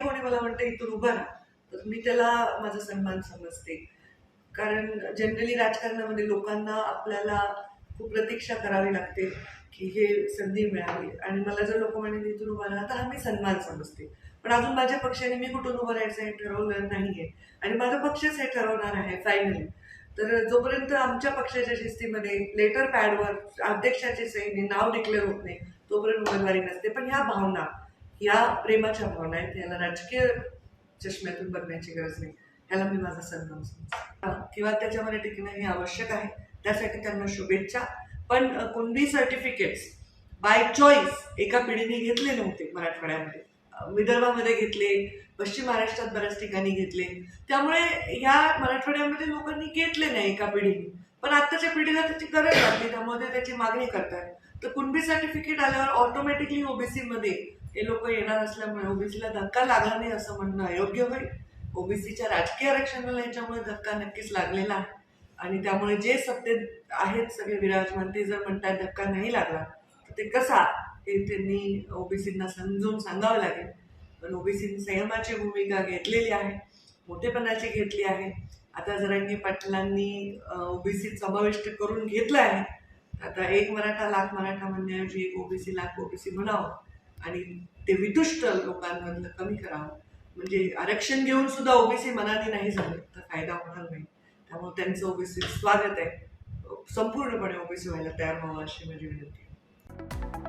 कोणी मला म्हणतं इथून उभा राहा. तर मी त्याला माझा सन्मान समजते. कारण जनरली राजकारणामध्ये लोकांना आपल्याला खूप प्रतीक्षा करावी लागते की हे संधी मिळावी. आणि मला जर लोक म्हणे इथून उभा राहा तर हा मी सन्मान समजते. पण अजून माझ्या पक्षाने मी कुठून उभं राहायचं हे ठरवलं नाहीये. आणि माझा पक्षच हे ठरवणार आहे फायनली तर जोपर्यंत आमच्या पक्षाच्या शिस्तीमध्ये लेटर पॅडवर अध्यक्षाचे सहीने नाव डिक्लेअर होत नाही तोपर्यंत उमेदवारी नसते. पण ह्या भावना या प्रेमाच्या भावना आहेत याला राजकीय चष्म्यातून बघण्याची गरज नाही. ह्याला मी माझा सन्मान समजते. किंवा त्याच्यामध्ये टिकणं हे आवश्यक आहे त्यासाठी त्यांना शुभेच्छा. पण कुणबी सर्टिफिकेट्स बाय चॉईस एका पिढीने घेतले नव्हते मराठवाड्यामध्ये. विदर्भामध्ये घेतले पश्चिम महाराष्ट्रात बऱ्याच ठिकाणी घेतले. त्यामुळे ह्या मराठवाड्यामध्ये लोकांनी घेतले नाही एका पिढीने. पण आत्ताच्या पिढीला त्याची गरज लागली त्यामुळे ते त्याची मागणी करतात. तर कुणबी सर्टिफिकेट आल्यावर ऑटोमॅटिकली ओबीसीमध्ये मध्ये हे लोक येणार असल्यामुळे ओबीसीला धक्का लागला नाही असं म्हणणं अयोग्य होईल. ओबीसीच्या राजकीय आरक्षणाला याच्यामुळे धक्का नक्कीच लागलेला आहे. आणि त्यामुळे जे सत्तेत आहेत सगळे विराजमान ते जर म्हणतात धक्का नाही लागला तर ते कसा हे त्यांनी ओबीसींना समजून सांगावं लागेल. पण ओबीसी संयमाची भूमिका घेतलेली आहे मोठेपणाची घेतली आहे. आता जरांगी पाटलांनी ओबीसी समाविष्ट करून घेतलं आहे आता एक मराठा लाख मराठा म्हणण्याऐवजी एक ओबीसी लाख ओबीसी म्हणावं. आणि ते वितुष्ट लोकांमधलं कमी करावं. म्हणजे आरक्षण घेऊन सुद्धा ओबीसी मनाने नाही झालं तर फायदा होणार नाही. त्यामुळे त्यांचं ओबीसी स्वागत आहे. संपूर्णपणे ओबीसी व्हायला तयार व्हावं अशी माझी विनंती आहे.